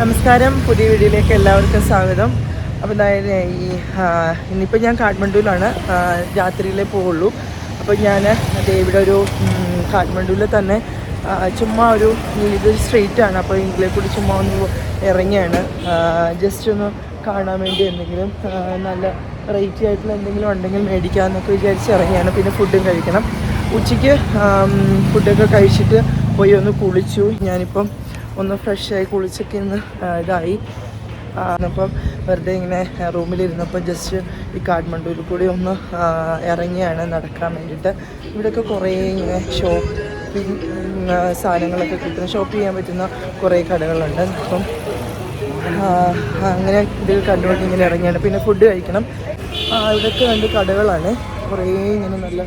നമസ്കാരം. പുതിയ വീഡിയോയിലേക്ക് എല്ലാവർക്കും സ്വാഗതം. അപ്പോൾ എന്തായാലും ഈ ഇന്നിപ്പോൾ ഞാൻ കാഠ്മണ്ഡുവിലാണ്. രാത്രിയിലേ പോവുള്ളൂ. അപ്പോൾ ഞാൻ ദേ ഇവിടെ ഒരു കാഠ്മണ്ഡുവിൽ തന്നെ ചുമ്മാ ഒരു ഇതൊരു സ്ട്രീറ്റ് ആണ്. അപ്പോൾ ഇതിലെ കൂടി ചുമ്മാ ഒന്ന് ഇറങ്ങിയാണ്. ജസ്റ്റ് ഒന്ന് കാണാൻ വേണ്ടി എന്തെങ്കിലും നല്ല റേറ്റി ആയിട്ടുള്ള എന്തെങ്കിലും ഉണ്ടെങ്കിൽ മേടിക്കാമെന്നൊക്കെ വിചാരിച്ച് ഇറങ്ങിയാണ്. പിന്നെ ഫുഡും കഴിക്കണം. ഉച്ചയ്ക്ക് ഫുഡൊക്കെ കഴിച്ചിട്ട് പോയി ഒന്ന് കുളിച്ചു. ഞാനിപ്പം ഒന്ന് ഫ്രഷായി കുളിച്ചൊക്കെ ഇന്ന് ഇതായി. അപ്പം വെറുതെ ഇങ്ങനെ റൂമിലിരുന്നപ്പോൾ ജസ്റ്റ് ഈ കാഠ്മണ്ഡുവിൽ കൂടി ഒന്ന് ഇറങ്ങിയാണ് നടക്കാൻ വേണ്ടിയിട്ട്. ഇവിടെയൊക്കെ കുറേ ഇങ്ങനെ ഷോപ്പിംഗ് സാധനങ്ങളൊക്കെ കിട്ടുന്ന ഷോപ്പ് ചെയ്യാൻ പറ്റുന്ന കുറേ കടകളുണ്ട്. അപ്പം അങ്ങനെ ഇതിൽ കണ്ടുകൊണ്ട് ഇങ്ങനെ ഇറങ്ങിയാണ്. പിന്നെ ഫുഡ് കഴിക്കണം. ഇവിടെയൊക്കെ രണ്ട് കടകളാണ്. കുറേ ഇങ്ങനെ നല്ല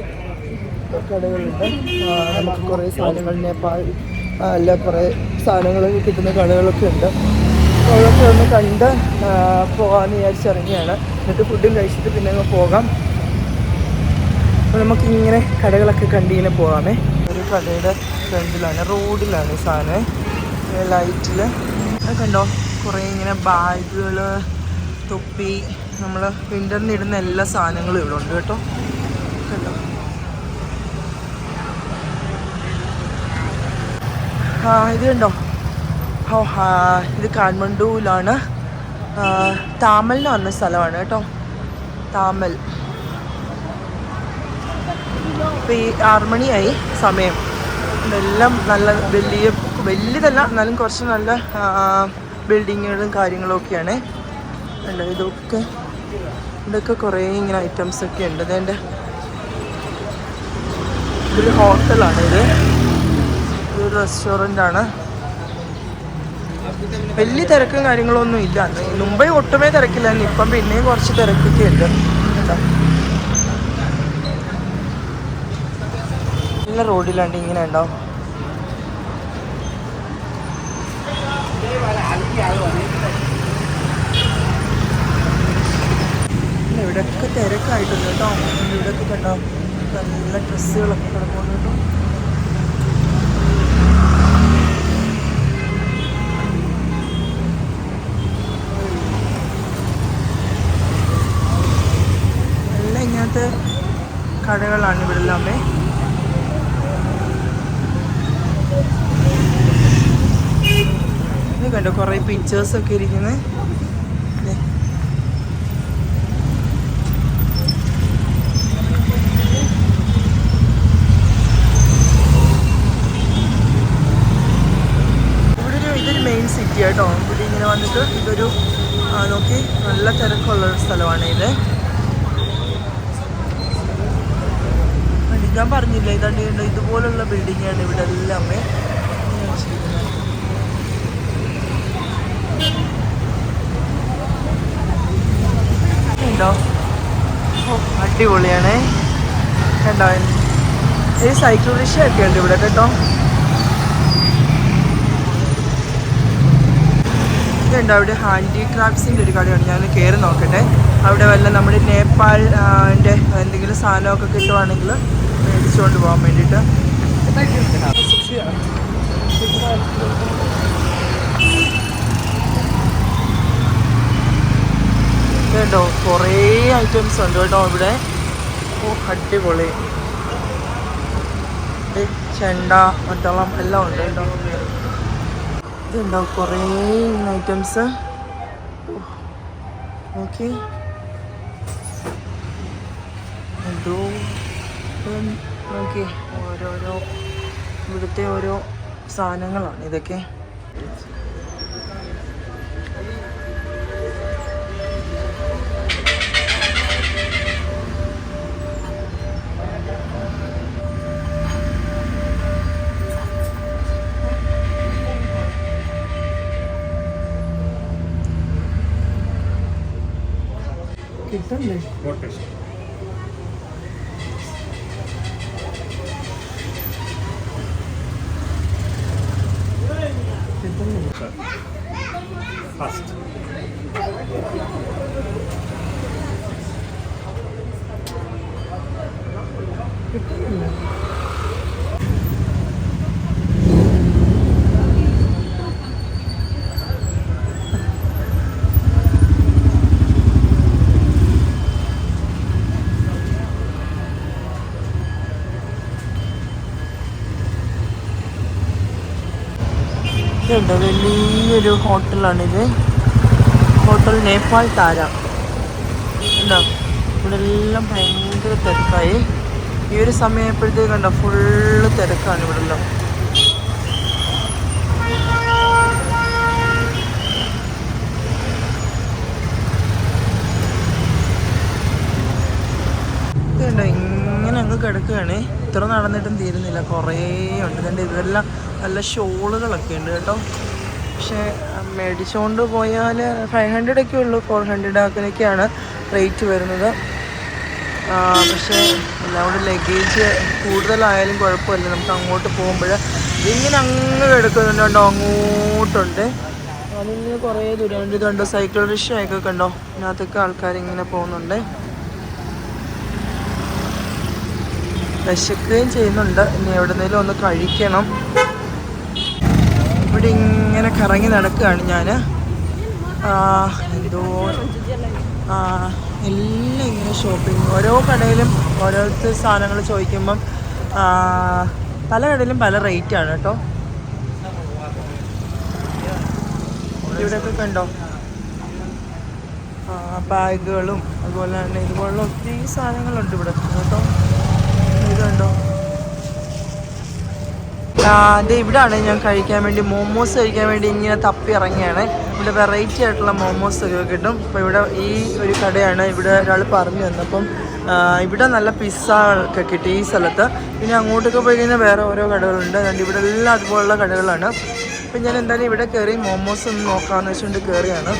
കടകളുണ്ട്. നമുക്ക് കുറേ സാധനങ്ങൾ നേപ്പാൾ അല്ല കുറേ സാധനങ്ങൾ കിട്ടുന്ന കടകളൊക്കെ ഉണ്ട്. അതൊക്കെ ഒന്ന് കണ്ട് പോകാമെന്ന് വിചാരിച്ചിറങ്ങിയാണ്. എന്നിട്ട് ഫുഡും കഴിച്ചിട്ട് പിന്നെ അങ്ങ് പോകാം. നമുക്കിങ്ങനെ കടകളൊക്കെ കണ്ടിങ്ങനെ പോകാമേ ഒരു കടയുടെ ഫ്രണ്ടിലാണ് റോഡിലാണ് സാധനം. ലൈറ്റിൽ കണ്ടോ? കുറേ ഇങ്ങനെ ബാഗുകൾ തൊപ്പി നമ്മൾ വിന്ററിന് ഇടുന്ന എല്ലാ സാധനങ്ങളും ഇവിടെ ഉണ്ട് കേട്ടോ കണ്ടോ ആ ഇത് കണ്ടോ ഓ ഇത് കാഠ്മണ്ഡുവിലാണ്. താമൽ എന്ന് പറഞ്ഞ സ്ഥലമാണ് കേട്ടോ. താമൽ. ഇപ്പോൾ ഈ ആറുമണിയായി സമയം. എല്ലാം നല്ല വലിയ വലിയതല്ല എന്നാലും കുറച്ച് നല്ല ബിൽഡിങ്ങുകളും കാര്യങ്ങളും ഒക്കെയാണ്. ഉണ്ട് ഇതൊക്കെ ഇതൊക്കെ കുറേ ഇങ്ങനെ ഐറ്റംസ് ഒക്കെ ഉണ്ട്. ഇതെന്റെ ഇതൊരു ഹോട്ടലാണ് ഇത് റെസ്റ്റോറന്റ് ആണ് വലിയ തിരക്കും കാര്യങ്ങളൊന്നും ഇല്ല. മുമ്പേ ഒട്ടുമേ തിരക്കില്ലായിരുന്നു ഇപ്പം പിന്നെയും കുറച്ച് തിരക്കൊക്കെ ഉണ്ട് നല്ല റോഡിലാണ്ട് ഇങ്ങനെ ഇല്ല, ഇവിടെയൊക്കെ തിരക്കായിട്ടുണ്ട് കേട്ടോ. ഇവിടെയൊക്കെ കണ്ടോ? നല്ല ഡ്രസ്സുകളൊക്കെ കിടക്കുന്നു കേട്ടോ. കടകളാണ് ഇവിടെ എല്ലാമേ ഇത് കണ്ടോ കുറേ പിക്ചേഴ്സ് ഒക്കെ ഇരിക്കുന്നത് കേട്ടോ ഇവിടെ ഇങ്ങനെ വന്നിട്ട് ഇതൊരു നോക്കി നല്ല തിരക്കുള്ള ഒരു സ്ഥലമാണ് ഇത്. ഞാൻ പറഞ്ഞില്ല ഇതാണ്ട് ഇതുപോലുള്ള ബിൽഡിംഗ് ആണ് ഇവിടെ എല്ലാമേ. ഉണ്ടോ അടിപൊളിയാണേ. കണ്ടോ? ഈ സൈക്കിൾ റിക്ഷ ഒക്കെ ഉണ്ട് ഇവിടെ കേട്ടോ. ഇതുണ്ട്? അവിടെ ഹാൻഡിക്രാഫ്റ്റ്സിന്റെ ഒരു കടയാണ് ഞാൻ കയറി നോക്കട്ടെ. അവിടെ വല്ല നമ്മുടെ നേപ്പാളിന്റെ എന്തെങ്കിലും സാധനമൊക്കെ കിട്ടുവാണെങ്കിൽ മേടിച്ചുകൊണ്ട് പോകാൻ വേണ്ടിയിട്ട്. കേട്ടോ കുറേ ഐറ്റംസ് ഉണ്ട് കേട്ടോ ഇവിടെ. ഓ അടിപൊളി. ചെണ്ട മറ്റുള്ള എല്ലാം ഉണ്ട് കേട്ടോ. ഇതുണ്ടോ? കുറേ ഐറ്റംസ് ഓക്കെ എന്തോ നോക്കി ഓരോരോ ഇവിടുത്തെ ഓരോ സാധനങ്ങളാണ് ഇതൊക്കെ. കിട്ടണ്ടേ ഇതുണ്ട് വലിയൊരു ഹോട്ടലാണിത്. ഹോട്ടൽ നേപ്പാൾ താര. ഉണ്ടോ ഇവിടെ എല്ലാം ഭയങ്കര തിരക്കായി. ഈ ഒരു സമയപ്പോഴത്തേക്ക് കണ്ടോ? ഫുള്ള് തിരക്കാണ് ഇവിടെ എല്ലാം ഇതുണ്ടോ ഇങ്ങനെ അങ്ങ് കിടക്കുകയാണ് ഇത്ര നടന്നിട്ടും തീരുന്നില്ല. കുറേ ഉണ്ട്. ഇതിന്റെ ഇതെല്ലാം നല്ല ഷോളുകളൊക്കെ ഉണ്ട് കേട്ടോ. പക്ഷേ മേടിച്ചുകൊണ്ട് പോയാൽ ഫൈവ് ഹൺഡ്രഡ് ഒക്കെ ഉള്ളൂ. ഫോർ ഹൺഡ്രഡ് അങ്ങനെയൊക്കെയാണ് റേറ്റ് വരുന്നത്. പക്ഷേ എല്ലാം കൂടെ ലഗേജ് കൂടുതലായാലും കുഴപ്പമില്ല. നമുക്ക് അങ്ങോട്ട് പോകുമ്പോൾ ഇതിങ്ങനെ അങ്ങ് കിടക്കുന്നുണ്ടോ. അങ്ങോട്ടുണ്ട്. അതിങ്ങനെ കുറേ ദൂരമുണ്ട് ഇതുണ്ടോ സൈക്കിൾ റിക്ഷയൊക്കെ കണ്ടോ? അതിനകത്തൊക്കെ ആൾക്കാർ ഇങ്ങനെ പോകുന്നുണ്ട്. വിശക്കുകയും ചെയ്യുന്നുണ്ട്. ഇനി എവിടെന്നേലും ഒന്ന് കഴിക്കണം. ഇവിടെ ഇങ്ങനെ കറങ്ങി നടക്കുകയാണ് ഞാൻ എന്തോ എല്ലാം ഇങ്ങനെ ഷോപ്പിംഗ് ഓരോ കടയിലും ഓരോരുത്തർ സാധനങ്ങൾ ചോദിക്കുമ്പം പല കടയിലും പല റേറ്റ് ആണ് കേട്ടോ. ഇവിടെയൊക്കെ കണ്ടോ? ബാഗുകളും അതുപോലെ തന്നെ ഇതുപോലുള്ള ഒത്തിരി സാധനങ്ങളുണ്ട് ഇവിടെ കേട്ടോ. കണ്ടോ? ആ, ദേ ഇവിടാണ് ഞാൻ കഴിക്കാൻ വേണ്ടി മോമോസ് കഴിക്കാൻ വേണ്ടി ഇങ്ങനെ തപ്പി ഇറങ്ങിയാണ്. ഇവിടെ വെറൈറ്റി ആയിട്ടുള്ള മോമോസ് ഒക്കെ കിട്ടും. അപ്പോൾ ഇവിടെ ഈ ഒരു കടയാണ് ഇവിടെ ഒരാൾ പറഞ്ഞു തന്നപ്പം ഇവിടെ നല്ല പിസ്സ ഒക്കെ കിട്ടി ഈ സ്ഥലത്ത്. പിന്നെ അങ്ങോട്ടൊക്കെ പോയി കഴിഞ്ഞാൽ വേറെ ഓരോ കടകളുണ്ട്. അതുകൊണ്ട് ഇവിടെ എല്ലാം അതുപോലുള്ള കടകളാണ്. അപ്പം ഞാൻ എന്തായാലും ഇവിടെ കയറി മോമോസ് ഒന്ന് നോക്കാമെന്ന് വെച്ചുകൊണ്ട് കയറിയാണ്.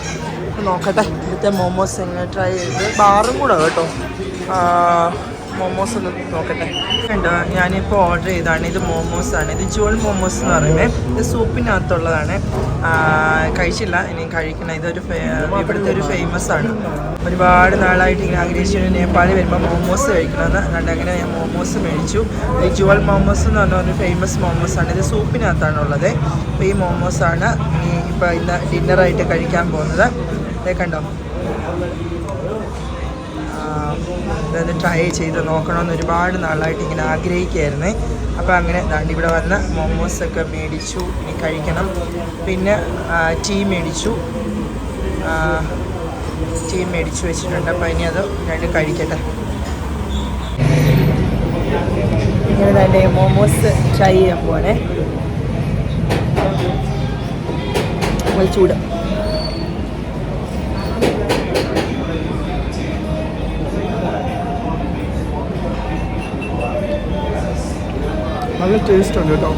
നോക്കട്ടെ ഇവിടുത്തെ മോമോസ് എങ്ങനെ ട്രൈ ചെയ്ത്. ബാറും കൂടെ കേട്ടോ. മോമോസ് ഒന്ന് നോക്കട്ടെ. ഉണ്ട് ഞാനിപ്പോൾ ഓർഡർ ചെയ്തതാണ്. ഇത് മോമോസ് ആണ്. ഇത് ജോൾ മോമോസ് എന്ന് പറയുന്നത്. ഇത് സൂപ്പിനകത്തുള്ളതാണ്. കഴിച്ചില്ല. ഇനി കഴിക്കണം. ഇതൊരു ഇവിടുത്തെ ഒരു ഫേമസ് ആണ്. ഒരുപാട് നാളായിട്ട് ഇങ്ങനെ ആഗ്രഹിച്ചു നേപ്പാളിൽ വരുമ്പോൾ മോമോസ് കഴിക്കണമെന്ന് അതുകൊണ്ട് അങ്ങനെ ഞാൻ മോമോസ് മേടിച്ചു. ഈ ജുവൽ മോമോസ് എന്ന് പറഞ്ഞ ഒരു ഫേമസ് മോമോസ് ആണ്. ഇത് സൂപ്പിനകത്താണ് ഉള്ളത് അപ്പോൾ ഈ മോമോസാണ് ഇപ്പോൾ ഇന്ന് ഡിന്നറായിട്ട് കഴിക്കാൻ പോകുന്നത്. കണ്ടോ. ഇതൊന്ന് ട്രൈ ചെയ്ത് നോക്കണമെന്ന് ഒരുപാട് നാളായിട്ട് ഇങ്ങനെ ആഗ്രഹിക്കുകയായിരുന്നു. അപ്പോൾ അങ്ങനെ ദാണ്ട് ഇവിടെ വന്ന് മോമോസൊക്കെ മേടിച്ചു ഇനി കഴിക്കണം. പിന്നെ ടീ മേടിച്ചു. ടീ മേടിച്ചു വെച്ചിട്ടുണ്ട്. അപ്പോൾ ഇനി അത് രണ്ട് കഴിക്കട്ടെ. ഇങ്ങനെ തന്നെ മോമോസ് ട്രൈ ചെയ്യാൻ പോണേ ചൂട്. നല്ല ടേസ്റ്റ് ഉണ്ട് കേട്ടോ.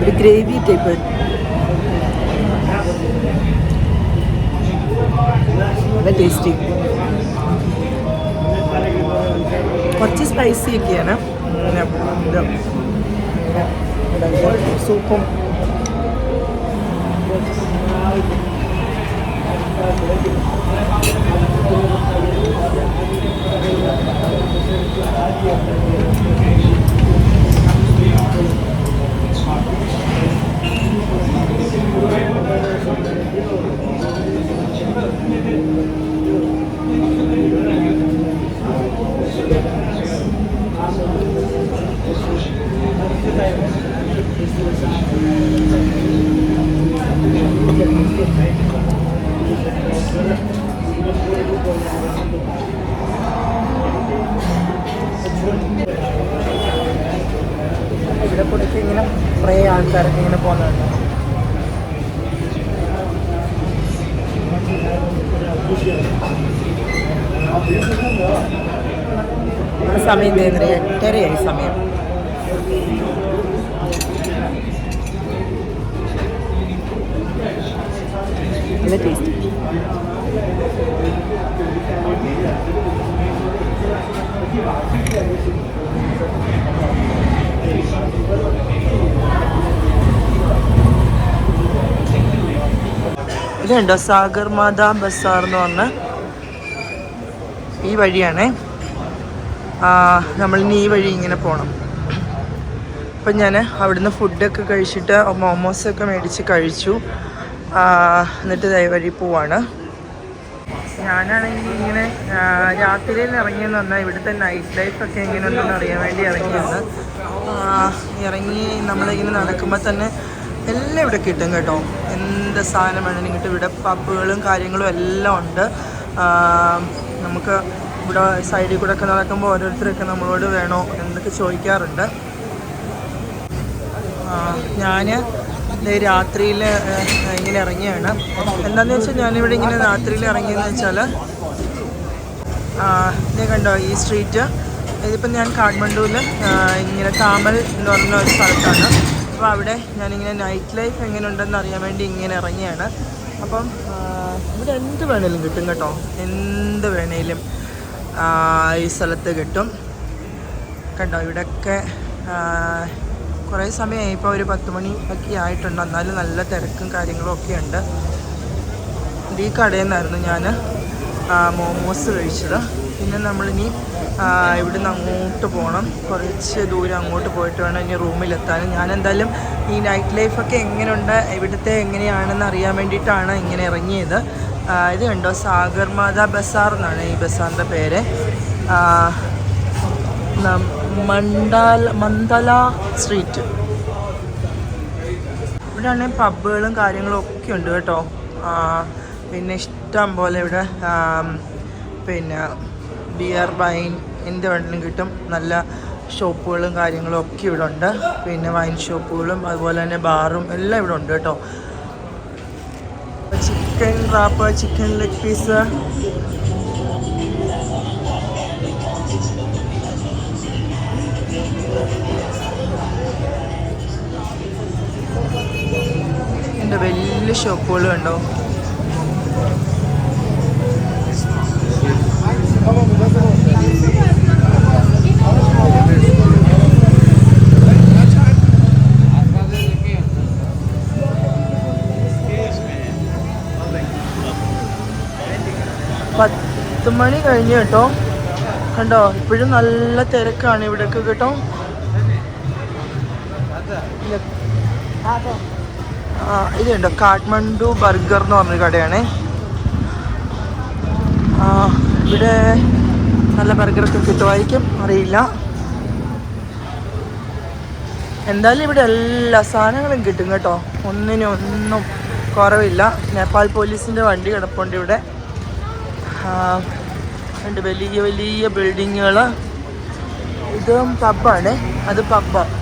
ഒരു ഗ്രേവി ടൈപ്പ് നല്ല ടേസ്റ്റി കുറച്ച് സ്പൈസി ഒക്കെയാണ്. പിന്നെ ഇത് സൂപ്പും ഇവിടെ ആൾക്കാരൊക്കെ ഇങ്ങനെ പോകുന്നുണ്ട്. സമയം തേന്ദ്ര എട്ടരയായി സമയം. നല്ല ടേസ്റ്റ് ഇതുണ്ടോ സാഗർ മാതാ ബസാർ എന്ന് പറഞ്ഞ ഈ വഴിയാണേ. നമ്മളിനി ഈ വഴി ഇങ്ങനെ പോകണം അപ്പം ഞാൻ അവിടുന്ന് ഫുഡൊക്കെ കഴിച്ചിട്ട് മോമോസൊക്കെ മേടിച്ച് കഴിച്ചു. എന്നിട്ട് ദയ വഴി പോവാണ്. ഞാനാണെങ്കിൽ ഇങ്ങനെ രാത്രിയിൽ ഇറങ്ങിയെന്ന് പറഞ്ഞാൽ ഇവിടുത്തെ നൈറ്റ് ലൈഫൊക്കെ എങ്ങനെയുണ്ടെന്ന് അറിയാൻ വേണ്ടി ഇറങ്ങിയാണ് ആ, ഇറങ്ങി നമ്മളിങ്ങനെ നടക്കുമ്പോൾ തന്നെ എല്ലാം ഇവിടെ കിട്ടും കേട്ടോ. എന്ത് സാധനം വേണമെങ്കിലും കിട്ടും. ഇവിടെ പപ്പുകളും കാര്യങ്ങളും എല്ലാം ഉണ്ട്. നമുക്ക് ഇവിടെ സൈഡിൽ കൂടെ ഒക്കെ നടക്കുമ്പോൾ ഓരോരുത്തരൊക്കെ നമ്മളോട് വേണോ എന്നൊക്കെ ചോദിക്കാറുണ്ട്. ഞാൻ രാത്രിയിൽ ഇങ്ങനെ ഇറങ്ങിയാണ്. എന്താണെന്ന് വെച്ചാൽ ഞാനിവിടെ ഇങ്ങനെ രാത്രിയിൽ ഇറങ്ങിയെന്ന് വെച്ചാൽ ഇതേ കണ്ടോ ഈ സ്ട്രീറ്റ്. ഇതിപ്പം ഞാൻ കാഠ്മണ്ഡുവിൽ ഇങ്ങനെ താമൽ എന്ന് പറഞ്ഞ ഒരു സ്ഥലത്താണ്. അപ്പോൾ അവിടെ ഞാനിങ്ങനെ നൈറ്റ് ലൈഫ് എങ്ങനെ ഉണ്ടെന്ന് അറിയാൻ വേണ്ടി ഇങ്ങനെ ഇറങ്ങിയാണ്. അപ്പം ഇവിടെ എന്ത് വേണേലും കിട്ടും കേട്ടോ. എന്ത് വേണേലും ഈ സ്ഥലത്ത് കിട്ടും. കണ്ടോ ഇവിടെയൊക്കെ കുറേ സമയമായി ഇപ്പോൾ ഒരു പത്ത് മണി ഒക്കെ ആയിട്ടുണ്ട്. എന്നാലും നല്ല തിരക്കും കാര്യങ്ങളും ഒക്കെ ഉണ്ട്. ഈ കടയിൽ നിന്നായിരുന്നു ഞാൻ മോമോസ് കഴിച്ചത്. പിന്നെ നമ്മളിനി ഇവിടുന്ന് അങ്ങോട്ട് പോകണം കുറച്ച് ദൂരം അങ്ങോട്ട് പോയിട്ട് വേണം ഇനി റൂമിലെത്താൻ ഞാൻ എന്തായാലും ഈ നൈറ്റ് ലൈഫൊക്കെ എങ്ങനെയുണ്ട് ഇവിടുത്തെ എങ്ങനെയാണെന്ന് അറിയാൻ വേണ്ടിയിട്ടാണ് ഇങ്ങനെ ഇറങ്ങിയത്. ഇത് കണ്ടോ? സാഗർ മാതാ ബസാർ എന്നാണ് ഈ ബസാറിന്റെ പേര്. മണ്ടാല മന്ദല സ്ട്രീറ്റ്. ഇവിടെ ആണെങ്കിൽ പബ്ബുകളും കാര്യങ്ങളും ഒക്കെ ഉണ്ട് കേട്ടോ. പിന്നെ ഇഷ്ടം പോലെ ഇവിടെ പിന്നെ ബിയർ വൈൻ എന്ത് വേണമെങ്കിലും കിട്ടും. നല്ല ഷോപ്പുകളും കാര്യങ്ങളും ഒക്കെ ഇവിടെ ഉണ്ട് പിന്നെ വൈൻ ഷോപ്പുകളും അതുപോലെ തന്നെ ബാറും എല്ലാം ഇവിടെ ഉണ്ട് കേട്ടോ. Chicken wrap chicken leg piece എന്റെ വലിയ ഷോപ്പുകൾ കണ്ടോ? പത്ത് മണി കഴിഞ്ഞു കേട്ടോ. കണ്ടോ ഇപ്പോഴും നല്ല തിരക്കാണ് ഇവിടെയൊക്കെ കേട്ടോ. ആ, ഇത് കണ്ടോ കാഠ്മണ്ഡു ബർഗർ എന്ന് പറഞ്ഞൊരു കടയാണേ. ആ, ഇവിടെ നല്ല ബർഗറൊക്കെ കിട്ടുമായിരിക്കും അറിയില്ല. എന്തായാലും ഇവിടെ എല്ലാ സാധനങ്ങളും കിട്ടും കേട്ടോ. ഒന്നിനും ഒന്നും കുറവില്ല. നേപ്പാൾ പോലീസിന്റെ വണ്ടി കിടപ്പുണ്ട് ഇവിടെ. രണ്ട് വലിയ വലിയ ബിൽഡിങ്ങുകൾ ഇതും പബ്ബാണ് അത് പബ്ബാണ്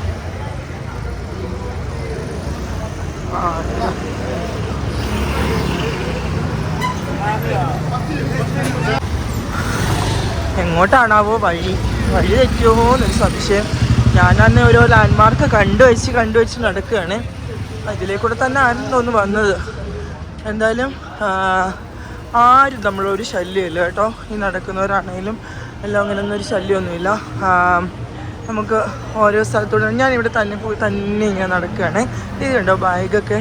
ആ, എങ്ങോട്ടാണാവോ വഴി? വഴി തെറ്റുമോ എന്നൊരു സംശയം. ഞാനന്ന് ഓരോ ലാൻഡ്മാർക്ക് കണ്ടുവച്ച് കണ്ടുവച്ച് നടക്കുകയാണ്. അതിലേക്കൂടെ തന്നെ ആരും ഒന്ന് വന്നത്. എന്തായാലും ആരും നമ്മളൊരു ശല്യമില്ല കേട്ടോ. ഈ നടക്കുന്നവരാണെങ്കിലും എല്ലാം അങ്ങനെയൊന്നും ഒരു ശല്യമൊന്നുമില്ല നമുക്ക് ഓരോ സ്ഥലത്തോടെ ഞാനിവിടെ തന്നെ പോയി തന്നെ ഇങ്ങനെ നടക്കുകയാണ്. ഇത് കണ്ടോ ബാഗൊക്കെ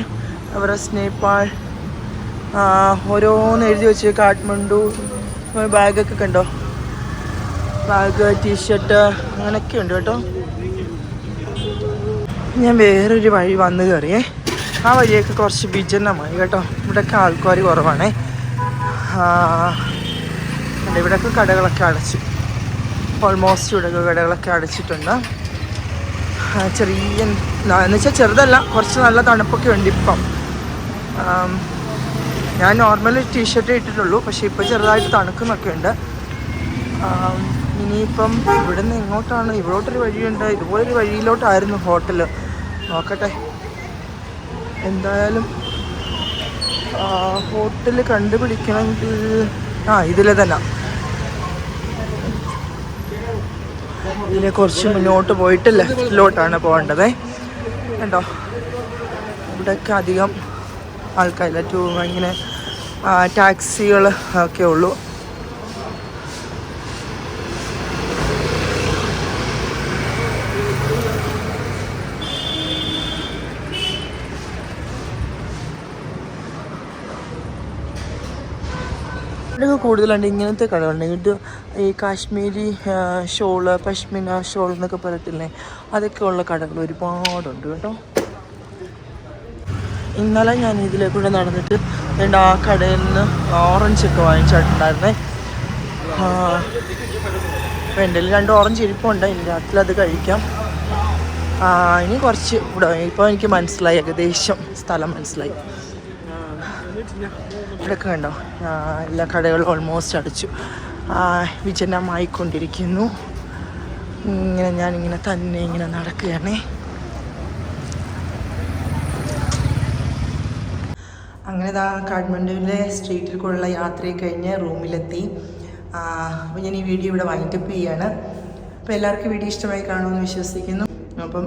അവരുടെ സ്നേപ്പാൾ. ഓരോന്ന് എഴുതി വെച്ച് കാഠ്മണ്ഡു. ബാഗൊക്കെ കണ്ടോ? ബാഗ് ടീഷർട്ട് അങ്ങനെയൊക്കെ ഉണ്ട് കേട്ടോ. ഞാൻ വേറൊരു വഴി വന്ന് കയറിയേ. ആ വഴിയൊക്കെ കുറച്ച് വിജനമായി കേട്ടോ. ഇവിടെയൊക്കെ ആൾക്കാർ കുറവാണേ. അല്ല ഇവിടെയൊക്കെ കടകളൊക്കെ അടച്ചു. ഓൾമോസ്റ്റ് ഇവിടെയൊക്കെ കടകളൊക്കെ അടച്ചിട്ടുണ്ട്. ചെറിയ എന്ന് വെച്ചാൽ ചെറുതല്ല കുറച്ച് നല്ല തണുപ്പൊക്കെ ഉണ്ട് ഇപ്പം. ഞാൻ നോർമൽ ടീഷർട്ടേ ഇട്ടിട്ടുള്ളൂ പക്ഷേ ഇപ്പോൾ ചെറുതായിട്ട് തണുക്കുന്നൊക്കെ ഉണ്ട്. ഇനിയിപ്പം ഇവിടുന്ന് ഇങ്ങോട്ടാണ് ഇവിടോട്ടൊരു വഴിയുണ്ട്. ഇതുപോലൊരു വഴിയിലോട്ടായിരുന്നു ഹോട്ടൽ നോക്കട്ടെ. എന്തായാലും ഹോട്ടൽ കണ്ടുപിടിക്കണമെങ്കിൽ ആ ഇതിലെ തന്നെ. ഇതിലെ കുറച്ച് മുന്നോട്ട് പോയിട്ട് ലെഫ്റ്റിലോട്ടാണ് പോകേണ്ടത്. കണ്ടോ? ഇവിടെയൊക്കെ അധികം ആൾക്കാരില്ല. ടൂ ഇങ്ങനെ ടാക്സികൾ ഒക്കെ ഉള്ളൂ. ഇവിടെയൊക്കെ കൂടുതലുണ്ട്. ഇങ്ങനത്തെ കടകളുണ്ട് ഇത് ഈ കാശ്മീരി ഷോൾ പശ്മിന ഷോൾ എന്നൊക്കെ പറയത്തില്ലേ? അതൊക്കെ ഉള്ള കടകൾ ഒരുപാടുണ്ട് കേട്ടോ. ഇന്നലെ ഞാൻ ഇതിലെ കൂടെ നടന്നിട്ട് എന്റെ ആ കടയിൽ നിന്ന് ഓറഞ്ച് ഒക്കെ വാങ്ങിച്ചിട്ടുണ്ടായിരുന്നേ. അപ്പോൾ എന്റെ രണ്ട് ഓറഞ്ച് ഇരിപ്പുണ്ട്. ഇനി രാത്രി അത് കഴിക്കാം. ഇനി കുറച്ച് ഇവിടെ ഇപ്പോൾ എനിക്ക് മനസ്സിലായി. ഏകദേശം സ്ഥലം മനസ്സിലായി. ഇവിടെയൊക്കെ കണ്ടോ? എല്ലാ കടകളും ഓൾമോസ്റ്റ് അടച്ചു. വിജനമായിക്കൊണ്ടിരിക്കുന്നു. ഇങ്ങനെ ഞാനിങ്ങനെ തന്നെ ഇങ്ങനെ നടക്കുകയാണ്. അങ്ങനെ ദാ കാഠ്മണ്ഡുവിലെ സ്ട്രീറ്റിൽ കൂടെയുള്ള യാത്രയെ കഴിഞ്ഞ് റൂമിലെത്തി. അപ്പോൾ ഞാൻ ഈ വീഡിയോ ഇവിടെ വൈൻഡപ്പ് ചെയ്യാണ്. അപ്പോൾ എല്ലാവർക്കും വീഡിയോ ഇഷ്ടമായി കാണുമെന്ന് വിശ്വസിക്കുന്നു. അപ്പം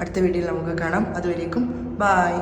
അടുത്ത വീഡിയോയിൽ നമുക്ക് കാണാം. അതുവരേക്കും ബായ്